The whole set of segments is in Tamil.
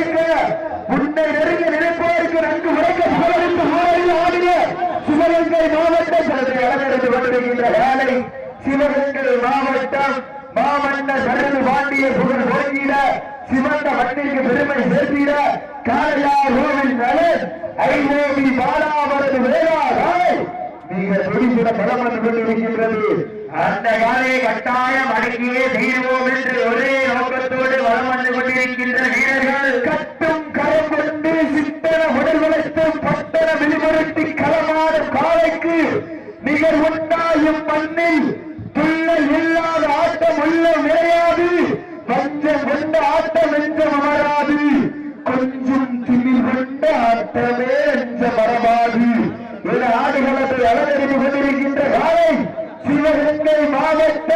இருக்க உன்னை நெருங்க நினைப்பதற்கு நன்கு உரைக்க புகழளித்து ஊரில் ஆடிய சிவகங்கை மாவட்டம் தனது கொண்டிருக்கின்ற வேலை. சிவகங்கை மாவட்டம் மாமன்ன சரது பாண்டிய புகழ் ஓங்கிட சிவந்த மண்ணிற்கு பெருமை சேர்த்திட காளையா கோவில் நலன் ஐஓபி துடிப்புட பலம் வந்து கொண்டிருக்கின்றது அந்த காலை கட்டாயம் அடக்கியே தீர்வோம் என்று ஒரே நோக்கத்தோடு வளம் வந்து கொண்டிருக்கின்ற வீரர்கள் கட்டும் கரம் கொண்டு சித்தன உடல் வளர்த்தும் பட்டண விழிமுறுத்தி களமாடும் காலைக்கு நிகர் உண்டாயும் மண்ணில் துள்ள இல்லாத ஆட்டம் உள்ள விளையாது. பஞ்சம் கொண்ட ஆட்டம் எஞ்சம் அமராது. கொஞ்சம் திமிழ் கொண்ட ஆட்டமே என்ற மரபாது இந்த ஆடுகளத்தை அலங்கரித்து கொண்டிருக்கின்ற காலை சிவகங்கை மாவட்ட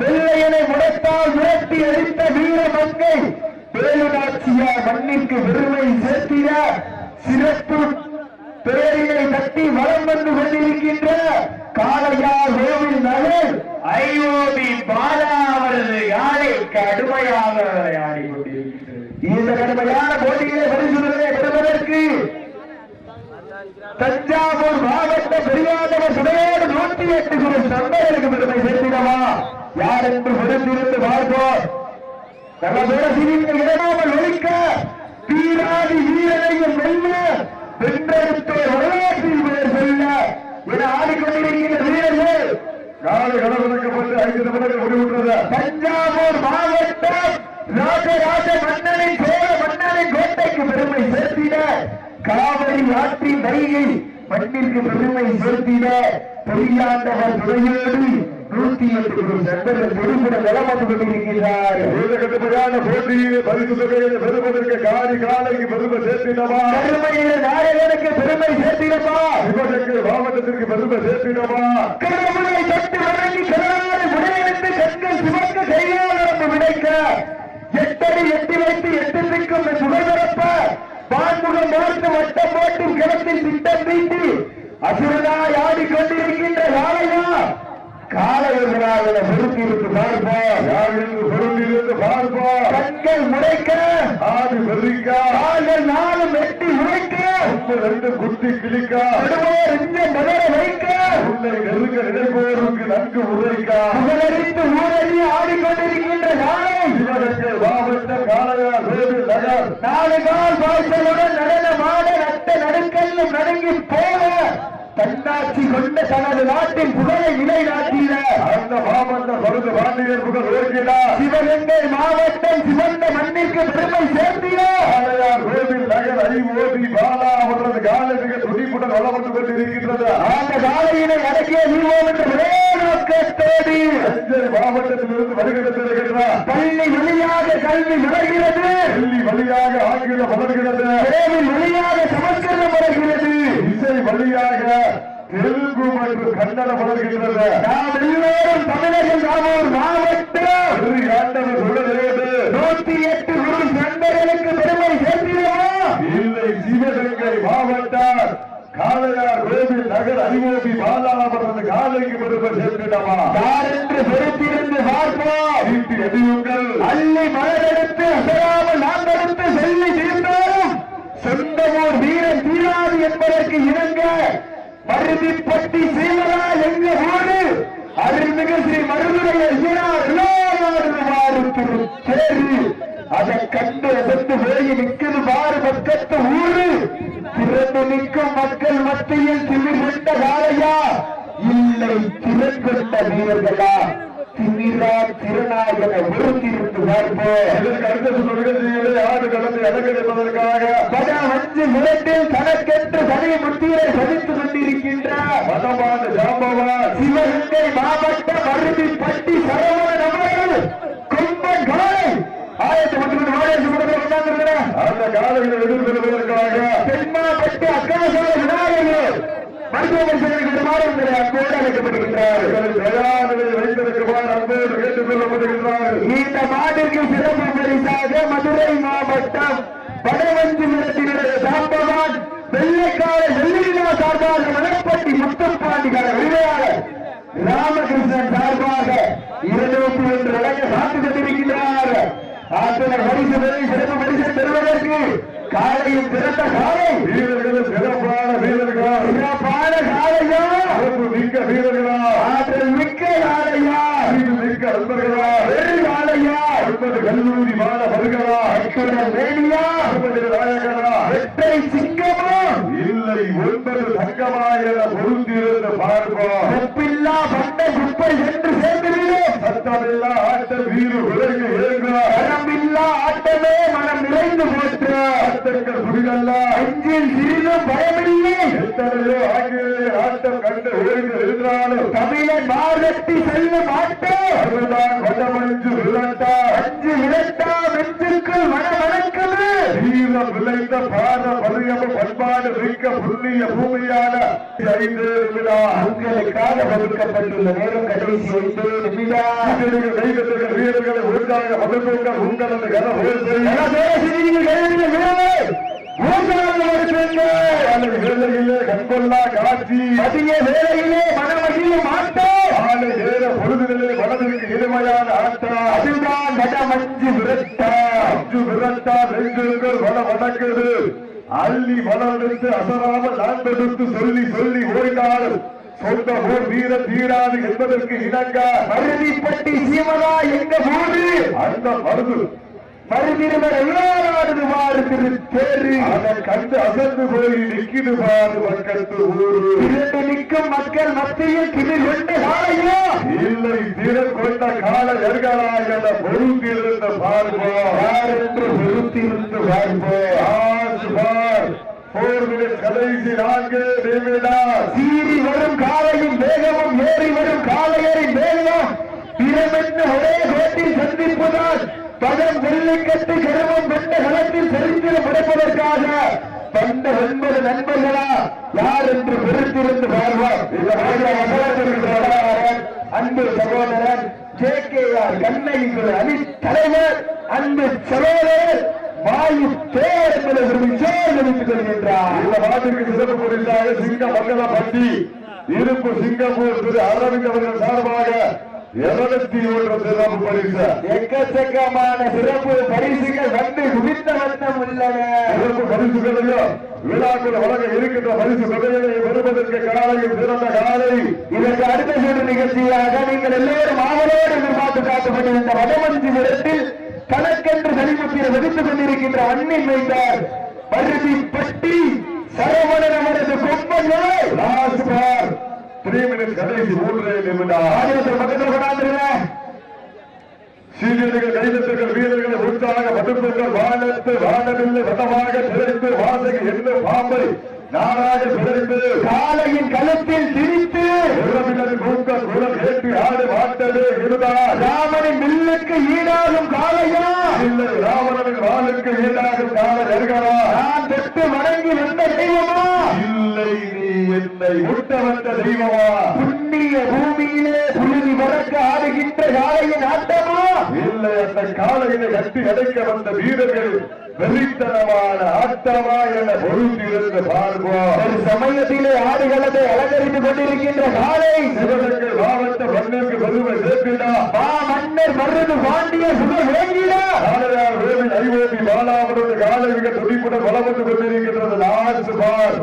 பிள்ளையனை முடத்தால் விரட்டி அடித்த வீர மங்கை வேலுநாச்சியார் மண்ணிற்கு பெருமை சேர்த்திய சிறப்பு பேரினை தட்டி வலம் வந்து கொண்டிருக்கின்ற காளையார் கோவில் நகர் ஐஓபி பாலா அவரது யானை கடுமையாக விளையாடி கொண்டிருக்கின்றது இந்த கடுமையான போட்டிகளை பரிசுகளை பெறுவதற்கு தஞ்சாவூர் மாவட்ட பெரியாதவர் சுடையோடு நூற்றி எட்டு குரு சந்தைகளுக்கு பெருமை சேர்த்திடவா? யார் என்று பொறுத்திருந்து பார்ப்போம் நல்ல பேர சிரிக்க இடாமல் ஒழிக்க வீராதி வீரனையும் வெல்ல வென்றெடுத்த வரலாற்றில் பெயர் சொல்ல என ஆடிக்கொண்டிருக்கின்ற வீரர்கள் காலை கடவுளுக்கப்பட்டு ஐந்து நிமிடங்கள் முடிவுற்றது தஞ்சாவூர் மாவட்டம் ராஜராஜ மன்னனை சோழ மன்னனை கோட்டைக்கு பெருமை சேர்த்திட காவிரி ஆற்றின் வைகை மண்ணிற்கு பெருமை சேர்த்திட பெரியாண்டவர் துணையோடு நூத்தி எட்டு சந்தர்கள் பெருமிட நலம் வந்து கொண்டிருக்கிறார் போட்டியில் பரிசு தொகையை காரி காலைக்கு பெருமை சேர்த்தினவா பெருமையில நாயகனுக்கு பெருமை சேர்த்திடமா சிவகங்கை மாவட்டத்திற்கு பெருமை சேர்த்தினவா கடவுளை தொட்டு வணங்கி கடவுளை முறையெடுத்து கண்கள் சிவக்க கையாளர்ந்து விடைக்க. எட்டடி எட்டி வைத்து எட்டு திக்கும் புகழ்பரப்ப பான்முகம் பார்த்து வட்டம் போட்டு கிளத்தில் திட்டம் தீட்டி அசுரனாய் ஆடிக்கொண்டிருக்கின்ற காளையா? காளையர்களாக பொருத்தி இருந்து பார்ப்போம் என்று பொருளிலிருந்து பார்ப்போம் கண்கள் முறைக்க ஆதி பெருக்கா கால்கள் நாளும் வெட்டி ஒன்று ரெண்டு குத்தி நடுவோர் இஞ்ச நகர வைக்க. உன்னை நெருங்க நினைப்பவருக்கு நன்கு உரைக்கா. புகழறிந்து ஊரறி ஆடிக்கொண்டிருக்கின்ற காளையா கோவில் நகர் நாலு கால் பாய்ச்சலுடன் நடனமாட ரத்த நடுக்கல்லும் நடுங்கி போன தன்னாட்சி கொண்ட தனது நாட்டின் புகழை நிலைநாட்டின அந்த மாமன்ன பருது பாண்டியர் புகழ் ஓர்கிறார் சிவகங்கை மாவட்டம் சிவந்த மண்ணிற்கு பெருமை சேர்த்தினார் காளையார் கோவில் நகர் ஐஓபி பாலா அவரது காலை மிக துடிப்புடன் வளம் வந்து கொண்டிருக்கின்றது. அந்த காலையினை அடக்கிய வீழ்வோம் என்ற ஒரே நோக்கத்தோடு தஞ்சை மாவட்டத்திலிருந்து வருகிறது பள்ளி வழியாக கல்வி வளர்கிறது டெல்லி வழியாக ஆங்கிலம் வளர்கிறது வழியாக சமஸ்கிருதம் வளர்கிறது இசை வழியாக மற்றும் கன்னடம் வளர்கின்றது நாம் எல்லோரும் தமிழர்கள் நாமூர் மாவட்டம். ஆண்டவர் சொல்லுகிறது நூத்தி எட்டு குரு சண்டைகளுக்கு பெருமை சேர்த்திடுமா? இல்லை சிவகங்கை மாவட்டம். காளையார் கோவில் நகர் ஐஓபி பாலா அவரது காலைக்கு பெருமை சேர்த்திடமா யார் என்று பெருத்திருந்து பார்ப்போம். வீட்டு எதியுங்கள் அள்ளி மலரெடுத்து நாம் எடுத்து செல்லி தீர்ந்தாலும் சொந்தமூர் வீரன் தீராது என்பதற்கு இணங்க மருதிப்பட்டி சீமலா எங்க ஊரு? அருள்மிகு ஸ்ரீ மருதுடைய தேரு அதை கண்டு அசந்து வேகி நிற்கிறது மாறு பக்கத்து ஊரு. திறந்து நிற்கும் மக்கள் மத்தியில் திமிர் கொண்ட காலையா இல்லை திறன் கொண்ட வீரர்களா? திமிரா திருநாயகனை அலங்கரிப்பதற்காக பல அஞ்சு மிரட்டில் தனக்கென்று தனி முத்தியை பதித்துக் கொண்டிருக்கின்றார். மதமான ஜாம்பவான். சிவகங்கை மாவட்ட மருதி பட்டி சரவணன் அவர்கள் கும்பன் காலை ஆயிரத்தி ஒன்று முப்பது கொண்டாந்திருக்கிறார் அந்த காலைகளை எதிர்கொள்வதற்காக. தென்மாப்பட்டி அக்காசால விநாயகர் மருத்துவ பரிசோதனைக்கு மாறும் அன்போடு அழைக்கப்படுகின்றார். இந்த மாட்டிற்கு சிறப்பு பரிசாக மதுரை மாவட்டம் வடவஞ்சி நிலத்தினுடைய சாம்பவான் வெள்ளைக்கால வெள்ளினா சார்பாக மணப்பட்டி முத்துப்பாண்டிகார விளையாடர் ராமகிருஷ்ணன் சார்பாக இருநூத்தி ஒன்று வழங்க சாத்து கொண்டிருக்கிறார் அத்தனை பரிசு சிறப்பு பரிசு பெறுவதற்கு காலையும் பிறந்த காலை. வீரர்களும் சிறப்பான வீரர்களா சிறப்பான காலையா? சிறப்பு மிக்க வீரர்களா ஆற்றல் மிக்க காலையா? அறிவு மிக்க நண்பர்களா வெறு காலையா ஒன்பது கல்லூரி மாணவர்களா வேணியா நாயகரா வெட்டை சிங்கமா? இல்லை ஒன்பது தங்கமாயிர பொருந்திருந்த பார்ப்போம் ஒப்பில்லா பண்ட குப்பை என்று சேர்ந்துவிடும் சத்தமில்லா ஆட்ட வீடு விலகு ஏறுகிறார் மனமில்லா ஆட்டமே மனம் நிறைந்து போற்று. ஆட்டங்கள் புரிதல்ல அஞ்சில் சிறிதும் பயமில்லை. எத்தனையோ ஆங்கிலேய ஆட்டம் கண்டு ஓய்ந்து இருந்தாலும் தமிழன் மாதட்டி செல்லும் ஆட்டம் அதுதான் வடமஞ்சு விளட்டா அஞ்சு விரட்டா வெற்றுக்குள் மனவணக்குது வீரம் விளைந்த பாத பதியம பண்பாடு மிக்க புண்ணிய பூமியான ஐந்து நிமிடம் உங்களுக்காக ஒதுக்கப்பட்டுள்ள நேரம் கடைசி ஐந்து நிமிடம் வீரர்கள் ஒழுங்காக மதுக்குங்கள் உங்களது கன கண்கொள்ளா ஆட்டம் அதுதான் வடமஞ்சு விரட்டா அஞ்சு விரட்டா நெஞ்சுகள் வட வடக்குது அள்ளி வளர்ந்து அசராமல் நான்கு சொல்லி சொல்லி ஓடினாலும் சொந்த ஊர் வீர தீராது என்பதற்கு இணங்க மருதிப்பட்டி சீமனா எங்க ஊரு அந்த மருந்து மருதிருவர் எல்லாராடுது வாரு திரு தேரு அதை கண்டு அசந்து போய் நிக்கிது பாரு மக்களுக்கு ஊரு. இரண்டு நிற்கும் மக்கள் மத்தியில் கிளி கொண்டு காலையோ இல்லை திறன் கொண்ட கால எர்களா என பொருந்திருந்த பார்ப்போம் யார் என்று பொறுத்திருந்து பார்ப்போம் போர் மினிட் கடைசி நான்கு நிமிடம் சீறி வரும் காலையும் வேகமும் ஏறி வரும் காலையரின் வேகம். பிறமென்று ஒரே கோட்டில் சந்திப்புதான் பதம் வெள்ளிக்கட்டு சிரமம் வெட்ட களத்தில் சரித்திரம் படைப்பதற்காக பண்ட ஒன்பது நண்பர்களா யார் என்று பெருத்திருந்து பார்வோம் அன்பு சகோதரன் ஜே கே ஆர் கண்ணகிக்குழு அணி தலைவர் அன்பு சகோதரர் வாயு தேவர் என்பதை விரும்பி சேர்ந்து கொள்கின்றார். இந்த நாட்டிற்கு சிறப்பு பரிசாக சிங்க மங்கலப்பட்டி இருப்பு சிங்கப்பூர் திரு அரவிந்த் அவர்கள் சார்பாக இருநூத்தி ஒன்று சிறப்பு பரிசு. எக்கச்சக்கமான சிறப்பு பரிசுகள் வந்து குவிந்த வண்ணம் உள்ளன. சிறப்பு பரிசுகளையும் விழாக்கள் வழங்க இருக்கின்ற பரிசு தொகைகளை பெறுவதற்கு காலையில் சிறந்த காலை இதற்கு அடுத்த சுற்று நிகழ்ச்சியாக நீங்கள் எல்லோரும் ஆவலோடு எதிர்பார்த்து காக்கப்பட்டிருந்த வடமஞ்சி இடத்தில் கணக்கென்று சனிமுத்திர வெடித்துக் கொண்டிருக்கின்ற அண்ணின் வைத்தார் பருதி பட்டி சரவணன் அவரது கொம்பங்கள் லாஸ்ட் பார் த்ரீ மினிட் கடைசி மூன்றே நிமிடம் ஆதினத்தில் பக்கத்தில் கொண்டாந்துருங்க. சீனியர்கள் கைதட்டுகள் வீரர்களை உற்சாக மதுப்புகள் வாழத்து வாழவில்லை வட்டமாக திரைத்து வாசகி என்று பாம்பை நாராக பிறந்து காலையின் கழுத்தில் திரித்து உறவினர் கூட்ட குளம் ஏற்றி ஆடு மாட்டது இருந்தார். ராமனின் வில்லுக்கு ஈடாகும் காளையா? இல்லை ராவணனின் வாளுக்கு ஈடாகும் கால நெருகரா நான் தொட்டு வணங்கி வந்த தெய்வமா? என்னை முட்ட வந்த தெய்வமா? புண்ணிய பூமியிலே புழுதி பறக்க ஆடுகின்ற காளையின் ஆட்டமா இல்லை அந்த காலையில கட்டி அடைக்க வந்த வீரர்கள் வெறித்தனமான ஆட்டமா என பொருந்திருந்து பார்ப்போம். ஒரு சமயத்திலே ஆடுகளத்தை அலங்கரித்துக் கொண்டிருக்கின்ற காளை. சிவகங்கை மாவட்ட மண்ணிற்கு பெருமை சேர்த்திடா மா மன்னர் மருது பாண்டிய சுக வேங்கிடா காளையார் வேவில் ஐஓபி பாலாவரது காலை மிக துடிப்புடன் வளம் வந்து கொண்டிருக்கின்றது. லாஸ்ட் பார்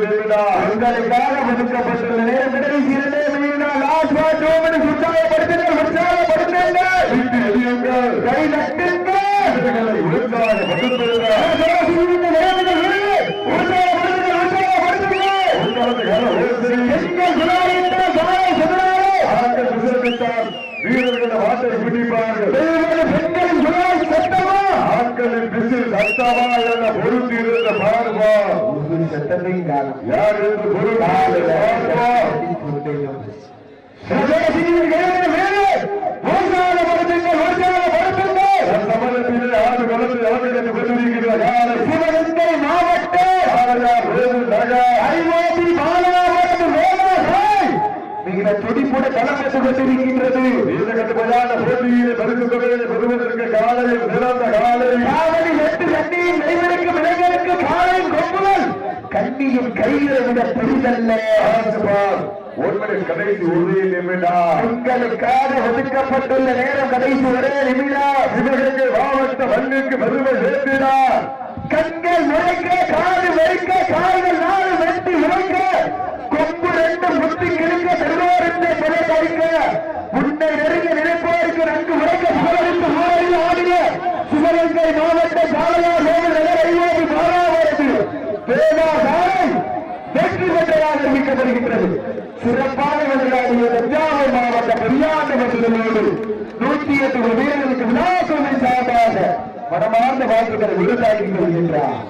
உங்களுக்காக ஒதுக்கப்பட்டுள்ள நேரம் கடைசி இரண்டே நிமிடம் லாஸ்ட் பார் டூ மினிட்ஸ் உற்சாகப்படுத்துங்கள். உற்சாகப்படுத்துங்கள் கை தட்டுங்கள் வீரர்களை உற்சாகப்படுத்துங்கள் உற்சாகப்படுத்துங்கள் உற்சாகப்படுத்துங்கள் உங்களது கர ஓசை எங்கள் குணாயிட்ட காலை சுடராலே ஆண்கள் விசிலடித்தால் வீரர்களை வாட்டை பிடிப்பார்கள் தெய்வமான பெண்களின் குணாய் சத்தமா ஆண்களின் விசில் சத்தமா என பார்ப்போம். சத்தத்தையும் காணும் யார் என்று பொருள் சமயத்திலே ஆறு வளர்ந்து அவர்களுக்கு பெற்றிருக்கிற காலை சிவகங்கை மாவட்டம் காளையார் வேறு நகர் ஐஓபி பாலாவரது வேளாண் மிக துடிப்புட களப்பட்டுக் கொண்டிருக்கின்றது இந்த கட்டுமையான போட்டியிலே பரிசு தொகையை பெறுவதற்கு காலையில் சிறந்த காலை காவலி எட்டு கட்டியும் நெய்வருக்கு விலங்கருக்கு காலையும் கொம்புகள் கண்ணியும் கைகளை விட பெரிதல்ல. ஒன்பது கடைசி ஒரே நிமிடம் உங்களுக்காக ஒதுக்கப்பட்டுள்ள நேரம் கடைசி ஒரே நிமிடம் சிவகங்கை மாவட்ட மண்ணுக்கு பெருமை சேர்த்தினார் கண்கள் உரைக்க காது வைக்க கால்கள் நாலு வெட்டி உரைக்க கொம்பு ரெண்டு முத்தி கிழிக்க பெருமாறிന്റെ கொலை பறிக்க உன்னை நெருங்க நினைப்போருக்கு நன்கு உரைக்க புகழளித்து ஊரில் ஆடிய சிவகங்கை மாவட்ட சாலையா சோழர் மாறாவது வெற்றி பெற்றதாக அறிவிக்கப்படுகின்றது. சிறப்பான விளையாடிய தஞ்சாவூர் மாவட்ட நூற்றி எட்டு வீரர்களுக்கு விழாக்குழுவின் சார்பாக மனமார்ந்த வாழ்த்துக்களை விவசாயிகள் என்றார்